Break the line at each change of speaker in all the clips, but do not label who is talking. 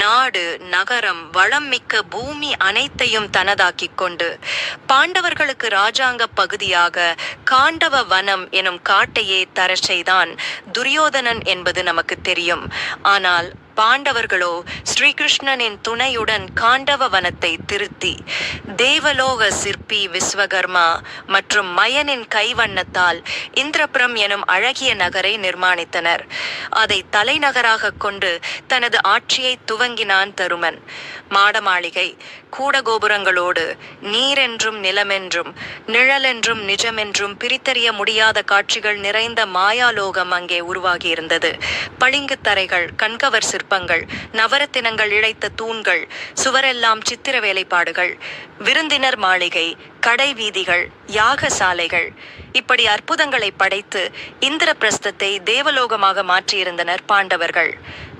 நாடு நகரம் வளம் மிக்க பூமி அனைத்தையும் தனதாக்கிக் கொண்டு பாண்டவர்களுக்கு ராஜாங்க பகுதியாக காண்டவ வனம் எனும் காட்டையே தர செய்தான் துரியோதனன் என்பது நமக்கு தெரியும். ஆனால் பாண்டவர்களோ ஸ்ரீகிருஷ்ணனின் துணையுடன் காண்டவ வனத்தை திருத்தி தேவலோக சிற்பி விஸ்வகர்மா மற்றும் மயனின் கைவண்ணத்தால் இந்திரபுரம் எனும் அழகிய நகரை நிர்மாணித்தனர். அதை தலைநகராக கொண்டு தனது ஆட்சியை துவங்கினான் தருமன். மாடமாளிகை கூடகோபுரங்களோடு நீரென்றும் நிலமென்றும் நிழலென்றும் நிஜமென்றும் பிரித்தறிய முடியாத காட்சிகள் நிறைந்த மாயாலோகம் அங்கே உருவாகியிருந்தது. பளிங்கு தரைகள் கண்கவர் சிற்பங்கள் நவரத்தினங்கள் இழைத்த தூண்கள் சுவரெல்லாம் சித்திர வேலைப்பாடுகள் விருந்தினர் மாளிகை கடை வீதிகள் யாகசாலைகள் இப்படி அற்புதங்களை படைத்து இந்திரபிரஸ்தத்தை தேவலோகமாக மாற்றியிருந்தனர் பாண்டவர்கள்.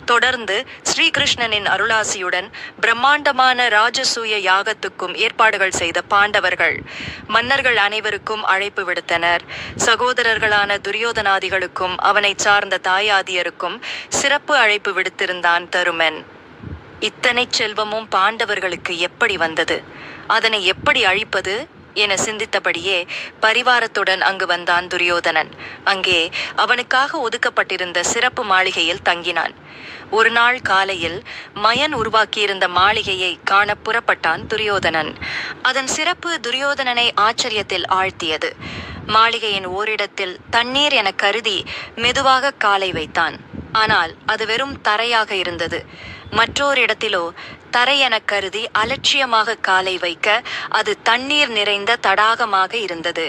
தொடர்ந்து ஸ்ரீகிருஷ்ணனின் அருளாசியுடன் பிரம்மாண்டமான ராஜசூய யாகத்துக்கும் ஏற்பாடுகள் செய்த பாண்டவர்கள். மன்னர்கள் அனைவருக்கும் அழைப்பு விடுத்தனர். சகோதரர்களான துரியோதனாதிகளுக்கும் அவனை சார்ந்த தாயாதியருக்கும் சிறப்பு அழைப்பு விடுத்திருந்தான் தருமன். இத்தனை செல்வமும் பாண்டவர்களுக்கு எப்படி வந்தது? அதனை எப்படி அழிப்பது? என சிந்தித்தபடியே பரிவாரத்துடன் அங்கு வந்தான் துரியோதனன். அங்கே அவனுக்காக ஒதுக்கப்பட்டிருந்த சிறப்பு மாளிகையில் தங்கினான். ஒரு நாள் காலையில் மயன் உருவாக்கியிருந்த மாளிகையை காண புறப்பட்டான் துரியோதனன். அதன் சிறப்பு துரியோதனனை ஆச்சரியத்தில் ஆழ்த்தியது. மாளிகையின் ஓரிடத்தில் தண்ணீர் என கருதி மெதுவாக காலை வைத்தான். ஆனால் அது வெறும் தரையாக இருந்தது. மற்றோர் இடத்திலோ தரை கருதி அலட்சியமாக காலை வைக்க அது தண்ணீர் நிறைந்த தடாகமாக இருந்தது.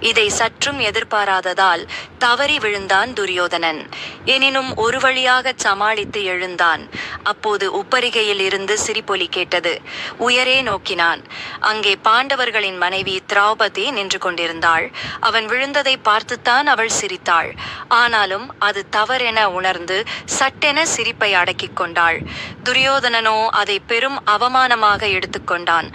இதை சற்றும் எதிர்பாராததால் தவறி விழுந்தான் துரியோதனன். எனினும் ஒரு வழியாக சமாளித்து எழுந்தான். அப்போது உப்பரிகையில் இருந்து சிரிப்பொலி கேட்டது. உயரே நோக்கினான். அங்கே பாண்டவர்களின் மனைவி திரௌபதி நின்று கொண்டிருந்தாள். அவன் விழுந்ததை பார்த்துத்தான் அவள் சிரித்தாள். ஆனாலும் அது தவறென உணர்ந்து சட்டென சிரிப்பை அடக்கிக் கொண்டாள். துரியோதனனோ அதை பெரும் அவமானமாக எடுத்துக்கொண்டான்.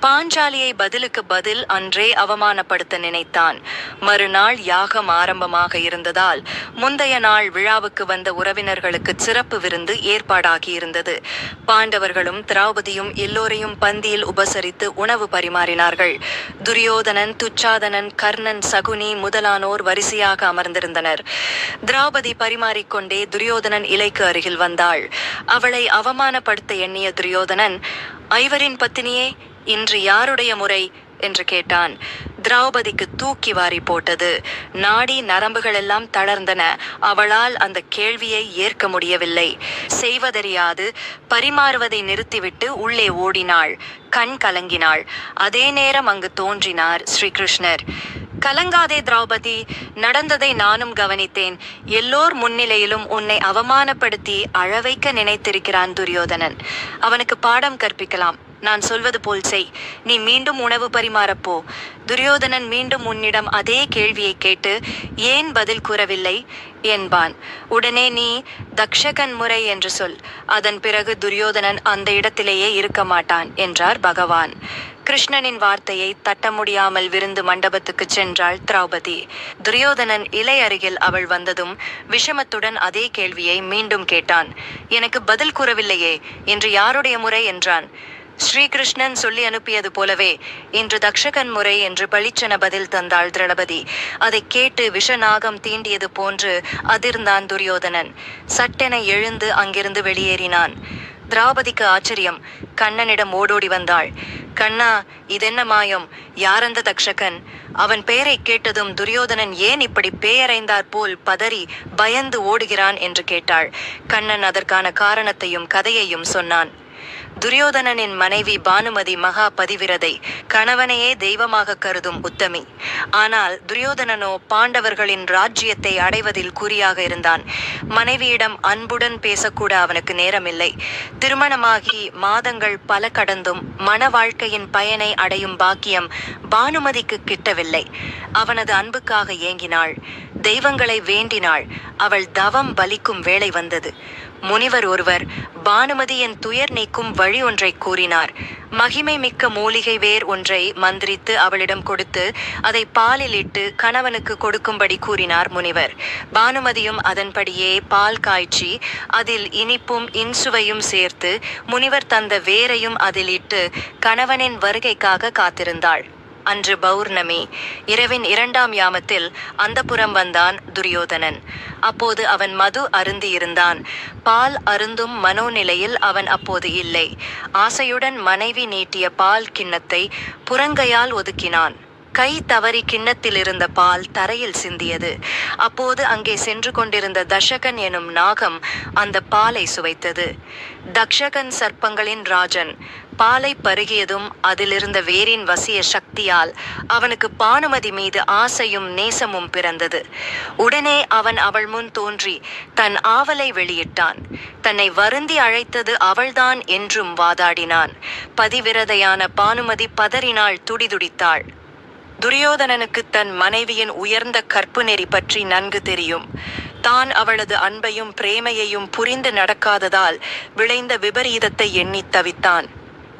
பாஞ்சாலியை பதிலுக்கு பதில் அன்றே அவமானப்படுத்த நினைத்தான். மறுநாள் யாகம் ஆரம்பமாக இருந்ததால் முந்தைய நாள் விழாவுக்கு வந்த உறவினர்களுக்கு சிறப்பு விருந்து ஏற்பாடாகி இருந்தது. பாண்டவர்களும் திரௌபதியும் எல்லோரையும் பந்தியில் உபசரித்து உணவு பரிமாறினார்கள். துரியோதனன் துச்சாதனன் கர்ணன் சகுனி முதலானோர் வரிசையாக அமர்ந்திருந்தனர். திரௌபதி பரிமாறிக்கொண்டே துரியோதனன் இலைக்கு அருகில் வந்தாள். அவளை அவமானப்படுத்த எண்ணிய துரியோதனன் ஐவரின் பத்தினியே இன்று யாருடைய முறை? என்று கேட்டான். திரௌபதிக்கு தூக்கி வாரி போட்டது. நாடி நரம்புகள் எல்லாம் தளர்ந்தன. அவளால் அந்த கேள்வியை ஏற்க முடியவில்லை. செய்வதறியாது பரிமாறுவதை நிறுத்திவிட்டு உள்ளே ஓடினாள். கண் கலங்கினாள். அதே நேரம் அங்கு தோன்றினார் ஸ்ரீகிருஷ்ணர் கலங்காதே திரௌபதி நடந்ததை நானும் கவனித்தேன். எல்லோர் முன்னிலையிலும் உன்னை அவமானப்படுத்தி அழவைக்க நினைத்திருக்கிறான் துரியோதனன். அவனுக்கு பாடம் கற்பிக்கலாம். நான் சொல்வது போல் செய். நீ மீண்டும் உணவு பரிமாறப்போ துரியோதனன் மீண்டும் உன்னிடம் அதே கேள்வியை கேட்டு ஏன் பதில் கூறவில்லை? என்பான். உடனே நீ தக்ஷகன் முறை என்று சொல். அதன் பிறகு துரியோதனன் அந்த இடத்திலேயே இருக்க மாட்டான் என்றார் பகவான். கிருஷ்ணனின் வார்த்தையை தட்ட முடியாமல் விருந்து மண்டபத்துக்கு சென்றாள் திரௌபதி. துரியோதனன் இலை அருகில் அவள் வந்ததும் விஷமத்துடன் அதே கேள்வியை மீண்டும் கேட்டான். எனக்கு பதில் கூறவில்லையே இன்று யாருடைய முறை? என்றான். ஸ்ரீகிருஷ்ணன் சொல்லி அனுப்பியது போலவே இன்று தக்ஷகன் முறை என்று பளிச்சென பதில் தந்தாள் திரௌபதி. அதை கேட்டு விஷநாகம் தீண்டியது போன்று அதிர்ந்தான் துரியோதனன். சட்டென எழுந்து அங்கிருந்து வெளியேறினான். திரௌபதிக்கு ஆச்சரியம். கண்ணனிடம் ஓடோடி வந்தாள். கண்ணா இதென்ன மாயம்? யாரந்த தக்ஷகன்? அவன் பெயரை கேட்டதும் துரியோதனன் ஏன் இப்படி பேயறைந்தாற் போல் பதறி பயந்து ஓடுகிறான்? என்று கேட்டாள். கண்ணன் அதற்கான காரணத்தையும் கதையையும் சொன்னான். துரியோதனனின் மனைவி பானுமதி மகா பதிவிரதை கணவனையே தெய்வமாக கருதும் உத்தமி. ஆனால் துரியோதனனோ பாண்டவர்களின் ராஜ்யத்தை அடைவதில் குறியாக இருந்தான். மனைவியிடம் அன்புடன் பேசக்கூட அவனுக்கு நேரமில்லை. திருமணமாகி மாதங்கள் பல கடந்தும் மன வாழ்க்கையின் பயனை அடையும் பாக்கியம் பானுமதிக்கு கிட்டவில்லை. அவனது அன்புக்காக ஏங்கினாள். தெய்வங்களை வேண்டினாள். அவள் தவம் பலிக்கும் வேளை வந்தது. முனிவர் ஒருவர் பானுமதியின் துயர் நீக்கும் வழி ஒன்றை கூறினார். மகிமை மிக்க மூலிகை வேர் ஒன்றை மந்திரித்து அவளிடம் கொடுத்து அதை பாலில் இட்டு கணவனுக்கு கொடுக்கும்படி கூறினார் முனிவர். பானுமதியும் அதன்படியே பால் காய்ச்சி அதில் இனிப்பும் இன்சுவையும் சேர்த்து முனிவர் தந்த வேரையும் அதில் இட்டு கணவனின் வருகைக்காக காத்திருந்தாள். அன்று பௌர்ணமி இரவின் இரண்டாம் யாமத்தில் அந்தப்புறம் வந்தான் துரியோதனன். அப்போது அவன் மது அருந்தியிருந்தான். பால் அருந்தும் மனோநிலையில் அவன் அப்போது இல்லை. ஆசையுடன் மனைவி நீட்டிய பால் கிண்ணத்தை புறங்கையால் ஒதுக்கினான். கை தவறி கிண்ணத்தில் இருந்த பால் தரையில் சிந்தியது. அப்போது அங்கே சென்று கொண்டிருந்த தஷகன் எனும் நாகம் அந்த பாலை சுவைத்தது. தக்ஷகன் சர்ப்பங்களின் ராஜன் பாலை பருகியதும் அதிலிருந்த வேரின் வசிய சக்தியால் அவனுக்கு பானுமதி மீது ஆசையும் நேசமும் பிறந்தது. உடனே அவன் அவள் முன் தோன்றி தன் ஆவலை வெளியிட்டான். தன்னை வருந்தி அழைத்தது அவள்தான் என்றும் வாதாடினான். பதிவிரதையான பானுமதி பதறினாள் துடிதுடித்தாள். துரியோதனனுக்கு தன் மனைவியின் உயர்ந்த கற்பு நெறி பற்றி நன்கு தெரியும். தான் அவளது அன்பையும் பிரேமையையும் புரிந்து நடக்காததால் விளைந்த விபரீதத்தை எண்ணித் தவித்தான்.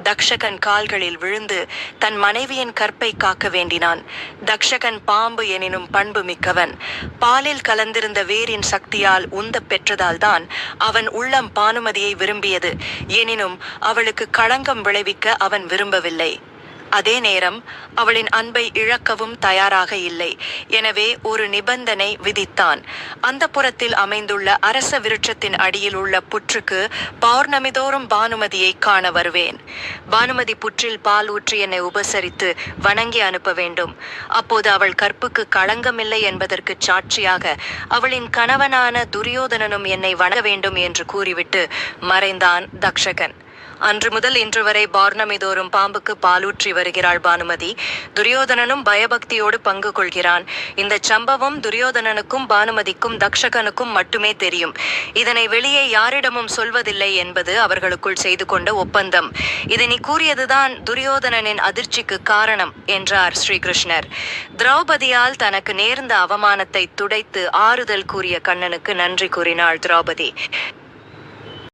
தக்ஷகன் கால்களில் விழுந்து தன் மனைவியின் கற்பை காக்க வேண்டினான். தக்ஷகன் பாம்பு எனினும் பண்பு மிக்கவன். பாலில் கலந்திருந்த வேரின் சக்தியால் உந்தப் பெற்றதால்தான் அவன் உள்ளம் பானுமதியை விரும்பியது. எனினும் அவளுக்கு களங்கம் விளைவிக்க அவன் விரும்பவில்லை. அதே நேரம் அவளின் அன்பை இழக்கவும் தயாராக இல்லை. எனவே ஒரு நிபந்தனை விதித்தான். அந்த புறத்தில் அமைந்துள்ள அரச விருட்சத்தின் அடியில் உள்ள புற்றுக்கு பௌர்ணமிதோறும் பானுமதியை காண வருவேன். பானுமதி புற்றில் பால் ஊற்றி என்னை உபசரித்து வணங்கி அனுப்ப வேண்டும். அப்போது அவள் கற்புக்கு களங்கமில்லை என்பதற்கு சாட்சியாக அவளின் கணவனான துரியோதனனும் என்னை வணங்க வேண்டும் என்று கூறிவிட்டு மறைந்தான் தக்ஷகன். அன்று முதல் இன்று வரை பௌர்ணமிதோறும் பாம்புக்கு பாலூற்றி வருகிறாள் பானுமதி. துரியோதனனும் பயபக்தியோடு பங்கு கொள்கிறான். இந்த சம்பவம் துரியோதனனுக்கும் பானுமதிக்கும் தக்ஷகனுக்கும் மட்டுமே தெரியும். இதனை வெளியே யாரிடமும் சொல்வதில்லை என்பது அவர்களுக்குள் செய்து கொண்ட ஒப்பந்தம். இது நீ கூறியதுதான் துரியோதனனின் அதிர்ச்சிக்கு காரணம் என்றார் ஸ்ரீகிருஷ்ணர். திரௌபதியால் தனக்கு நேர்ந்த அவமானத்தை துடைத்து ஆறுதல் கூறிய கண்ணனுக்கு நன்றி கூறினாள் திரௌபதி.